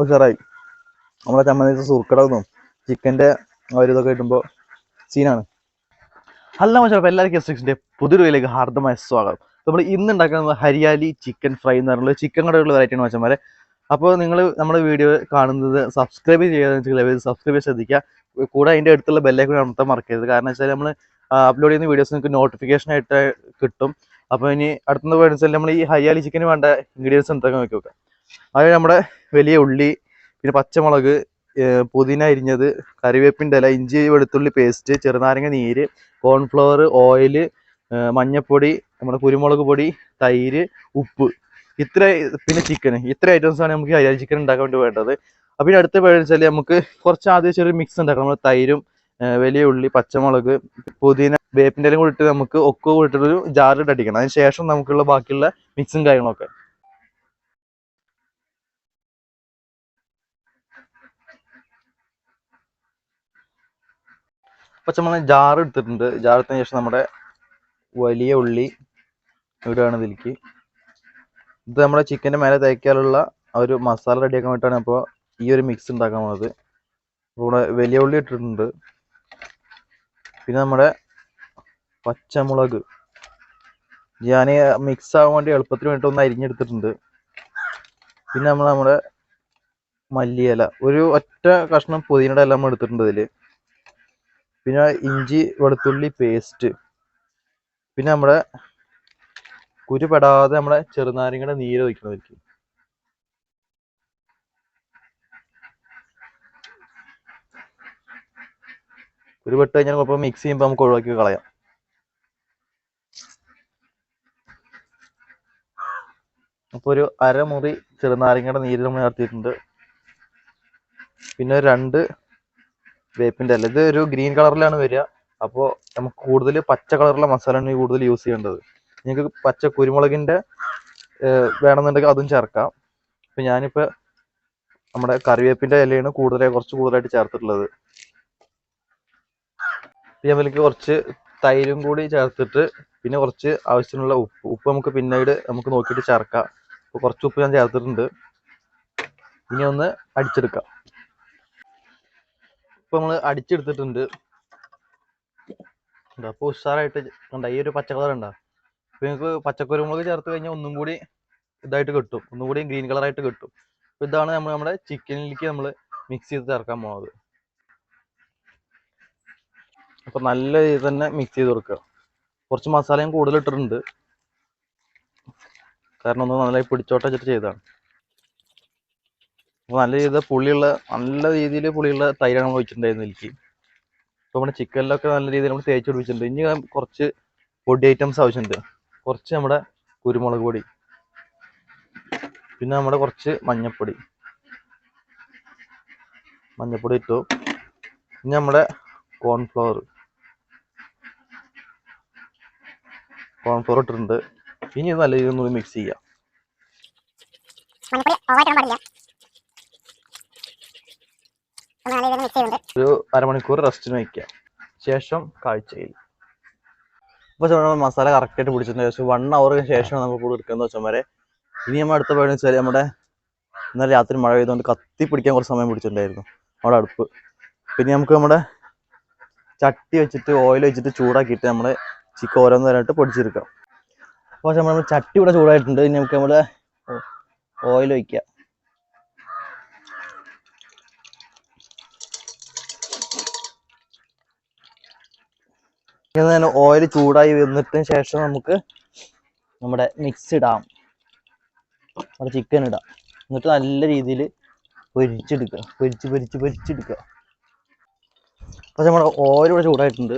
ഉഷാറായി. നമ്മളെ ചമ്മന്തി സുർക്കടൊന്നും ചിക്കന്റെ ഒരു ഇതൊക്കെ കിട്ടുമ്പോൾ സീനാണ് അല്ല മച്ചാ അപ്പോൾ എല്ലാവർക്കും എസ് പുതിയൊരു വീഡിയോയിലേക്ക് ഹാർദമായ സ്വാഗതം. നമ്മൾ ഇന്ന് ഉണ്ടാക്കുന്നത് ഹരിയാലി ചിക്കൻ ഫ്രൈ എന്ന് പറഞ്ഞുള്ള ചിക്കൻ കടയുള്ള വെറൈറ്റിയാണ് മച്ചന്മാരെ അപ്പോൾ നിങ്ങൾ നമ്മുടെ വീഡിയോ കാണുന്നത് സബ്സ്ക്രൈബ് ചെയ്യാതെ സബ്സ്ക്രൈബ് ശ്രദ്ധിക്കുക. കൂടെ അതിന്റെ അടുത്തുള്ള ബെല്ലേക്കൂടെ അമർത്താൻ മറക്കരുത്. കാരണം വെച്ചാൽ നമ്മൾ അപ്ലോഡ് ചെയ്യുന്ന വീഡിയോസ് നിങ്ങൾക്ക് നോട്ടിഫിക്കേഷൻ ആയിട്ട് കിട്ടും. അപ്പോൾ ഇനി അടുത്തുനിന്ന് വെച്ചാൽ നമ്മൾ ഈ ഹരിയാലി ചിക്കന് വേണ്ട ഇൻഗ്രീഡിയൻസ് എന്തൊക്കെ നോക്കി നോക്കാം. അതായത് നമ്മുടെ വലിയ ഉള്ളി പിന്നെ പച്ചമുളക് പുതിന അരിഞ്ഞത് കറിവേപ്പിന്റെ ഇല ഇഞ്ചി വെളുത്തുള്ളി പേസ്റ്റ് ചെറുനാരങ്ങ നീര് കോൺഫ്ലവർ ഓയിൽ മഞ്ഞപ്പൊടി നമ്മുടെ കുരുമുളക് പൊടി തൈര് ഉപ്പ്. ഇത്ര പിന്നെ ചിക്കൻ ഇത്ര ഐറ്റംസ് ആണ് നമുക്ക് അരി ചിക്കൻ ഉണ്ടാക്കാൻ വേണ്ടി വേണ്ടത്. അപ്പോൾ ഇനി അടുത്ത വെച്ചാൽ നമുക്ക് കുറച്ച് ആദ്യം ചെറിയ മിക്സ് ഉണ്ടാക്കണം. നമ്മൾ തൈരും വലിയ ഉള്ളി പച്ചമുളക് പുതിന വേപ്പിന്റെ ഇലയും കൂടി ഇട്ട് നമുക്ക് ഒക്കെ കൂടിയിട്ടൊരു ജാറിലിട്ട് അടിക്കണം. അതിന് ശേഷം നമുക്കുള്ള ബാക്കിയുള്ള മിക്സും കാര്യങ്ങളൊക്കെ. പച്ചമുളക് ജാർ എടുത്തിട്ടുണ്ട്. ജാർ എടുത്തതിന് ശേഷം നമ്മുടെ വലിയ ഉള്ളി ഇവിടെയാണ് ഇതിലേക്ക്. ഇത് നമ്മുടെ ചിക്കന്റെ മേലെ തേക്കാനുള്ള ഒരു മസാല റെഡിയാക്കാൻ വേണ്ടിയിട്ടാണ് അപ്പോൾ ഈ ഒരു മിക്സ് ഉണ്ടാക്കാൻ പോകുന്നത് ഇവിടെ വലിയ ഉള്ളി ഇട്ടിട്ടുണ്ട്. പിന്നെ നമ്മുടെ പച്ചമുളക്. ഞാൻ മിക്സ് ആവാൻ വേണ്ടി എളുപ്പത്തിന് വേണ്ടി ഒന്ന് അരിഞ്ഞെടുത്തിട്ടുണ്ട്. പിന്നെ നമ്മൾ നമ്മുടെ മല്ലിയില. ഒരു ഒറ്റ കഷ്ണം പുതിനയുടെ എല്ലാം എടുത്തിട്ടുണ്ട് ഇതിൽ പിന്നെ ഇഞ്ചി വെളുത്തുള്ളി പേസ്റ്റ് പിന്നെ നമ്മുടെ കുരുപെടാതെ നമ്മുടെ ചെറുനാരങ്ങയുടെ നീര് ഒഴിക്കണമായിരിക്കും കുരുപെട്ട് കഴിഞ്ഞാൽ കുഴപ്പം മിക്സ് ചെയ്യുമ്പോൾ നമുക്ക് ഒഴിവാക്കി കളയാം. അപ്പോൾ ഒരു അരമുറി ചെറുനാരങ്ങയുടെ നീര് നമ്മൾ ചേർത്തിട്ടുണ്ട് പിന്നെ രണ്ട് വേപ്പിന്റെ അല്ല. ഇത് ഒരു ഗ്രീൻ കളറിലാണ് വരിക. അപ്പോ നമുക്ക് കൂടുതൽ പച്ച കളറുള്ള മസാലയാണ് കൂടുതൽ യൂസ് ചെയ്യേണ്ടത്. നിങ്ങൾക്ക് പച്ച കുരുമുളകിന്റെ വേണമെന്നുണ്ടെങ്കിൽ അതും ചേർക്കാം. ഇപ്പം ഞാനിപ്പോൾ നമ്മുടെ കറിവേപ്പിന്റെ ഇലയാണ് കൂടുതലായി കുറച്ച് കൂടുതലായിട്ട് ചേർത്തിട്ടുള്ളത്. നമ്മൾക്ക് കുറച്ച് തൈരും കൂടി ചേർത്തിട്ട് പിന്നെ കുറച്ച് ആവശ്യത്തിനുള്ള ഉപ്പ് ഉപ്പ് നമുക്ക് പിന്നീട് നമുക്ക് നോക്കിയിട്ട് ചേർക്കാം. കുറച്ച് ഉപ്പ് ഞാൻ ചേർത്തിട്ടുണ്ട്. ഇനി ഒന്ന് അടിച്ചെടുക്കാം. ഇപ്പൊ നമ്മൾ അടിച്ചെടുത്തിട്ടുണ്ട്. അപ്പൊ ഉഷാറായിട്ട് കണ്ട ഈ ഒരു പച്ച കളർ ഉണ്ടാ ഇപ്പൊ നിങ്ങൾക്ക് പച്ചക്കുരുമുളക് ചേർത്ത് കഴിഞ്ഞാൽ ഒന്നും കൂടി ഇതായിട്ട് കിട്ടും. ഒന്നും കൂടി ഗ്രീൻ കളറായിട്ട് കിട്ടും. അപ്പൊ ഇതാണ് നമ്മൾ നമ്മുടെ ചിക്കനിലേക്ക് നമ്മൾ മിക്സ് ചെയ്ത് ചേർക്കാൻ പോകുന്നത് അപ്പൊ നല്ല രീതിയിൽ തന്നെ മിക്സ് ചെയ്ത് കൊടുക്കുക. കുറച്ച് മസാലയും കൂടുതൽ ഇട്ടിട്ടുണ്ട്. കാരണം ഒന്ന് നന്നായി പിടിച്ചോട്ടെ വെച്ചിട്ട് ചെയ്തതാണ്. അപ്പോൾ നല്ല രീതിയിൽ പുളിയുള്ള നല്ല രീതിയിൽ പുളിയുള്ള തൈരാണ് നമ്മൾ വെച്ചിട്ടുണ്ടായിരുന്നു എനിക്ക് അപ്പോൾ നമ്മുടെ ചിക്കനിലൊക്കെ നല്ല രീതിയിൽ നമ്മൾ തേച്ച് പിടിപ്പിച്ചിട്ടുണ്ട്. ഇനി കുറച്ച് പൊടി ഐറ്റംസ് ആവശ്യമുണ്ട്. കുറച്ച് നമ്മുടെ കുരുമുളക് പൊടി പിന്നെ നമ്മുടെ കുറച്ച് മഞ്ഞപ്പൊടി. മഞ്ഞപ്പൊടി ഇട്ടു. പിന്നെ നമ്മുടെ കോൺഫ്ലവർ കോൺഫ്ലവർ ഇട്ടിട്ടുണ്ട്. ഇനി നല്ല രീതിയിൽ ഒന്നുകൂടി മിക്സ് ചെയ്യാം മഞ്ഞപ്പൊടി ഓവറായിട്ട് പാടില്ല നമ്മൾ നല്ല രീതിയിൽ മിക്സ് ചെയ്യുന്നുണ്ട് ഒരു അരമണിക്കൂർ റെസ്റ്റിന് വയ്ക്കുക ശേഷം കാഴ്ചയിൽ. അപ്പോൾ നമ്മൾ മസാല കറക്റ്റായിട്ട് പിടിച്ചതിന് ശേഷം വൺ അവറിന് ശേഷമാണ് നമ്മൾ കൂടുതൽ എടുക്കുന്നത് വെച്ചമാരെ ഇനി നമ്മൾ അടുത്ത പരിപാടി വെച്ചാൽ നമ്മുടെ ഇന്നലെ രാത്രി മഴ പെയ്തുകൊണ്ട് കത്തി പിടിക്കാൻ കുറച്ച് സമയം പിടിച്ചിട്ടുണ്ടായിരുന്നു. നമ്മുടെ അടുപ്പ്. പിന്നെ നമുക്ക് നമ്മുടെ ചട്ടി വെച്ചിട്ട് ഓയിൽ വെച്ചിട്ട് ചൂടാക്കിയിട്ട് നമ്മൾ ചിക്കൻ ഓരോന്നേരായിട്ട് പൊടിച്ചെടുക്കാം അപ്പോൾ നമ്മൾ ചട്ടി ഇവിടെ ചൂടായിട്ടുണ്ട്. ഇനി നമുക്ക് നമ്മുടെ ഓയിൽ ഒഴിക്കുക ഇങ്ങനെ ഓയിൽ ചൂടായി വന്നിട്ടതിന് ശേഷം നമുക്ക് നമ്മുടെ മിക്സ് ഇടാം. നമ്മുടെ ചിക്കൻ ഇടാം. എന്നിട്ട് നല്ല രീതിയിൽ പൊരിച്ചെടുക്കുക. പൊരിച്ച് പൊരിച്ച് പൊരിച്ചെടുക്കുക. അപ്പോൾ നമ്മുടെ ഓയിൽ ഇവിടെ ചൂടായിട്ടുണ്ട്.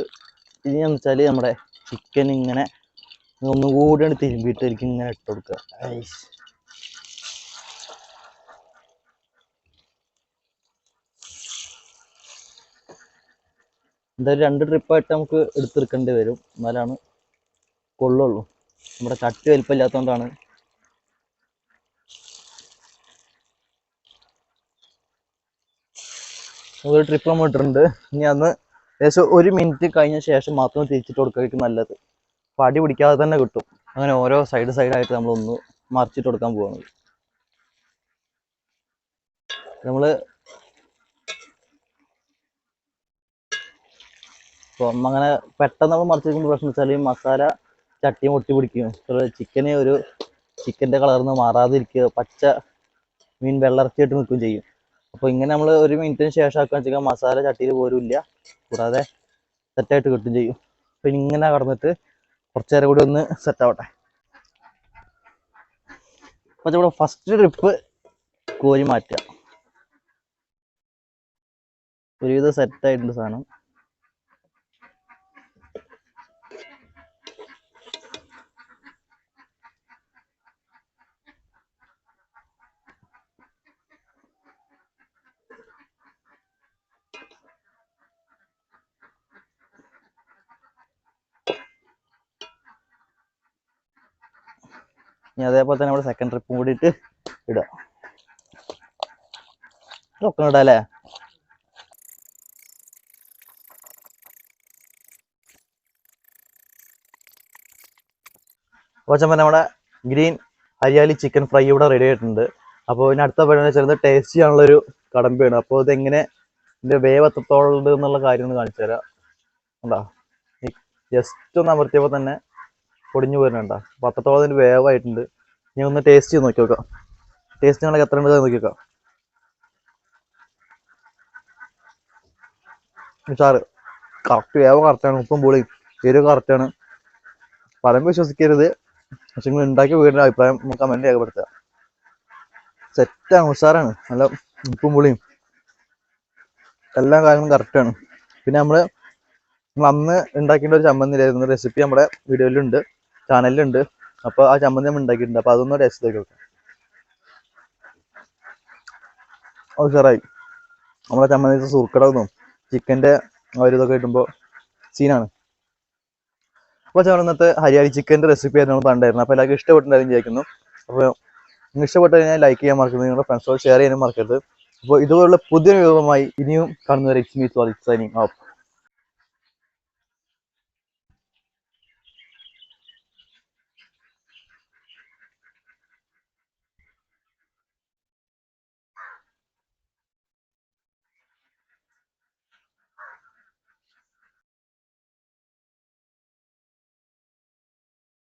ഇനി എന്ന് വെച്ചാൽ നമ്മുടെ ചിക്കൻ ഇങ്ങനെ ഒന്നുകൂടി തിരുമ്പിയിട്ട് ഇങ്ങനെ ഇട്ട് കൊടുക്കുക. എന്തായാലും രണ്ട് ട്രിപ്പായിട്ട് നമുക്ക് എടുത്തെടുക്കേണ്ടി വരും. എന്നാലാണ് കൊള്ളുള്ളൂ നമ്മുടെ ചട്ടി വലിപ്പമില്ലാത്തതുകൊണ്ടാണ്. ഒരു ട്രിപ്പ് നമ്മൾ ഇട്ടിട്ടുണ്ട്. ഇനി അന്ന് ഏകദേശം ഒരു മിനിറ്റ് കഴിഞ്ഞ ശേഷം മാത്രം തിരിച്ചിട്ട് കൊടുക്കുകയായിരിക്കും നല്ലത്. പടി പിടിക്കാതെ തന്നെ കിട്ടും. അങ്ങനെ ഓരോ സൈഡ് സൈഡായിട്ട് നമ്മളൊന്ന് മറിച്ചിട്ട് കൊടുക്കാൻ പോകുന്നത് നമ്മൾ ഇപ്പം അങ്ങനെ പെട്ടെന്ന് നമ്മൾ മറിച്ച് വെക്കുമ്പോൾ പ്രശ്നം വെച്ചാൽ ഈ മസാല ചട്ടി ഒട്ടി പിടിക്കും. ചിക്കന് ഒരു ചിക്കന്റെ കളർന്ന് മാറാതിരിക്കുക. പച്ച മീൻ വെള്ളർച്ചയായിട്ട് നിൽക്കുകയും ചെയ്യും. അപ്പോൾ ഇങ്ങനെ നമ്മൾ ഒരു മിനിറ്റിന് ശേഷം ആക്കുകയെന്ന് വെച്ചാൽ മസാല ചട്ടിയിൽ പോരുമില്ല കൂടാതെ സെറ്റായിട്ട് കിട്ടും ചെയ്യും. അപ്പം ഇങ്ങനെ കടന്നിട്ട് കുറച്ച് നേരം കൂടി ഒന്ന് സെറ്റാവട്ടെ അപ്പോൾ ഇവിടെ ഫസ്റ്റ് ട്രിപ്പ് കോരി മാറ്റുക. ഒരുവിധം സെറ്റായിട്ടുണ്ട് സാധനം. ഇനി അതേപോലെ തന്നെ നമ്മുടെ സെക്കൻഡ് ട്രിപ്പും കൂടിയിട്ട് ഇടുക ഇതൊക്കെ ഇടാം അല്ലേ? അപ്പോൾ നമ്മുടെ ഗ്രീൻ ഹരിയാലി ചിക്കൻ ഫ്രൈ ഇവിടെ റെഡി ആയിട്ടുണ്ട്. അപ്പോൾ ഇനി അടുത്ത പരിപാടി ചെറുത് ടേസ്റ്റ് ചെയ്യാനുള്ളൊരു കടമ്പയാണ്. അപ്പോൾ ഇതെങ്ങനെ ഇതിന്റെ വേവ് എത്രത്തോളം എന്നുള്ള കാര്യം ഒന്ന് കാണിച്ചു തരാം. ഉണ്ടോ ജസ്റ്റ് ഒന്ന് അമർത്തിയപ്പോൾ തന്നെ പൊടിഞ്ഞു വരുന്നുണ്ടോ. അപ്പൊ അത്രത്തോളം ഇതിന് വേവായിട്ടുണ്ട്. ഞാൻ ഒന്ന് ടേസ്റ്റ് ചെയ്ത് നോക്കി നോക്കാം. ടേസ്റ്റ് ഞങ്ങൾക്ക് എത്ര ഉണ്ടെന്ന് നോക്കി നോക്കാം. ഉഷാറ് കറക്റ്റ് വേവ കറക്റ്റാണ് ഉപ്പും പുളിയും എരിവ് കറക്റ്റാണ് പറയുമ്പോൾ വിശ്വസിക്കരുത്. പക്ഷെ നിങ്ങൾ ഉണ്ടാക്കിയ വീടിന്റെ അഭിപ്രായം നമുക്ക് കമന്റ് രേഖപ്പെടുത്തുക. സെറ്റാണ് ഉഷാറാണ്. നല്ല ഉപ്പും പുളിയും എല്ലാ കാര്യങ്ങളും കറക്റ്റാണ് പിന്നെ നമ്മൾ നമ്മൾ അന്ന് ഉണ്ടാക്കേണ്ട ഒരു ചമ്മന്തിരായിരുന്നു റെസിപ്പി നമ്മുടെ വീഡിയോയിലുണ്ട് ചാനലിലുണ്ട്. അപ്പോൾ ആ ചമ്മന്തി നമ്മൾ ഉണ്ടാക്കിയിട്ടുണ്ട്. അപ്പോൾ അതൊന്ന് ടേസ്റ്റ് ചെയ്ത് നോക്കാം. ഓ സാറായി നമ്മളെ ചമ്മന്തി സുർക്കടൊന്നും ചിക്കന്റെ ഒരു ഇതൊക്കെ കിട്ടുമ്പോൾ സീനാണ് അപ്പോൾ നമ്മൾ ഇന്നത്തെ ഹരിയാലി ചിക്കന്റെ റെസിപ്പി ആയിരുന്നു നമ്മൾ കണ്ടായിരുന്നു അപ്പോൾ എല്ലാവർക്കും ഇഷ്ടപ്പെട്ടിട്ടുണ്ടായിരുന്നു വിചാരിക്കുന്നു. അപ്പോൾ നിങ്ങൾ ഇഷ്ടപ്പെട്ട് കഴിഞ്ഞാൽ ലൈക്ക് ചെയ്യാൻ മറക്കരുത്. നിങ്ങളുടെ ഫ്രണ്ട്സോട് ഷെയർ ചെയ്യാനും മറക്കരുത്. അപ്പോൾ ഇതുപോലുള്ള പുതിയ വിഭവമായി ഇനിയും കാണുന്നവരെ എക്സ്മീസ് സൈനിങ് ഓഫ്